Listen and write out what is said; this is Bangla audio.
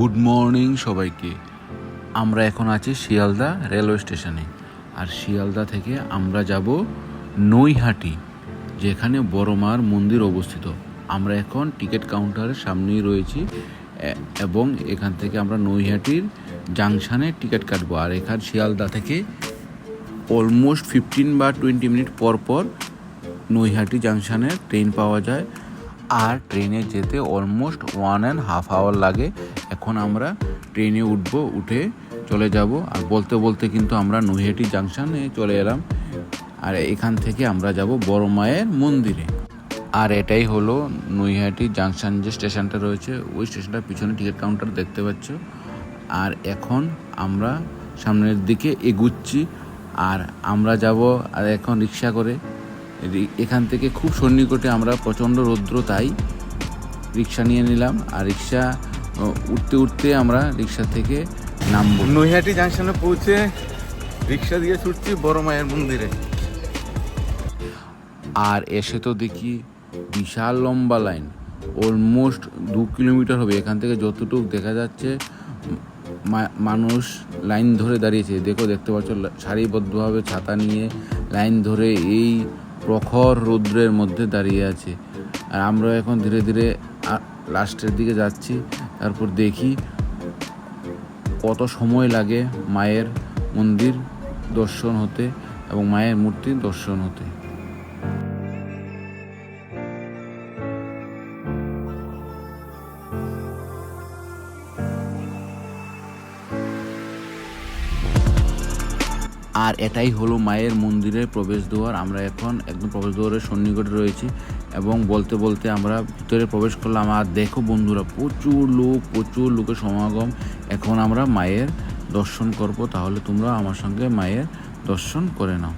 গুড মর্নিং সবাইকে। আমরা এখন আছি শিয়ালদা রেলওয়ে স্টেশনে। আর শিয়ালদা থেকে আমরা যাব নৈহাটি, যেখানে বড় মার মন্দির অবস্থিত। আমরা এখন টিকিট কাউন্টারের সামনেই রয়েছি এবং এখান থেকে আমরা নৈহাটির জাংশানে টিকিট কাটবো। আর এখান শিয়ালদা থেকে অলমোস্ট ফিফটিন বা টোয়েন্টি মিনিট পর পর নৈহাটি জাংশনে ট্রেন পাওয়া যায়। আর ট্রেনে যেতে almost one and half hour লাগে। এখন আমরা ট্রেনে উঠবো, উঠে চলে যাব। আর বলতে বলতে কিন্তু আমরা নৈহাটি জাংশনে চলে এলাম। আর এখান থেকে আমরা যাব বড় মায়ের মন্দিরে। আর এটাই হলো নৈহাটি জাংশন যে স্টেশনটা রয়েছে, ওই স্টেশনটার পিছনে টিকিট কাউন্টার দেখতে পাচ্ছ। আর এখন আমরা সামনের দিকে এগুচ্ছি। আর আমরা যাব, আর এখন রিক্সা করে এখান থেকে খুব সন্নিকটে আমরা প্রচণ্ড রৌদ্র তাই রিক্সা নিয়ে নিলাম আর রিক্সা উঠতে উঠতে আমরা রিক্সা থেকে নামবো। নৈহাটি জাংশনে পৌঁছে রিক্সা দিয়ে ছুটছি বড় মায়ের মন্দিরে। আর এসে তো দেখি বিশাল লম্বা লাইন অলমোস্ট দু কিলোমিটার হবে। এখান থেকে যতটুকু দেখা যাচ্ছে মানুষ লাইন ধরে দাঁড়িয়েছে। দেখো দেখতে পাচ্ছ সারিবদ্ধভাবে ছাতা নিয়ে লাইন ধরে এই প্রখর রৌদ্রের মধ্যে দাঁড়িয়ে আছে। আর আমরা এখন ধীরে ধীরে লাস্টের দিকে যাচ্ছি। তারপর দেখি কত সময় লাগে মায়ের মন্দির দর্শন হতে এবং মায়ের মূর্তি দর্শন হতে। আর এটাই হলো মায়ের মন্দিরের প্রবেশ দুয়ার আমরা এখন একদম প্রবেশ দুয়ারের সন্নিকটে রয়েছি এবং বলতে বলতে আমরা ভিতরে প্রবেশ করলাম। আর দেখো বন্ধুরা, প্রচুর লোক, প্রচুর লোকের সমাগম। এখন আমরা মায়ের দর্শন করব। তাহলে তোমরা আমার সঙ্গে মায়ের দর্শন করে নাও।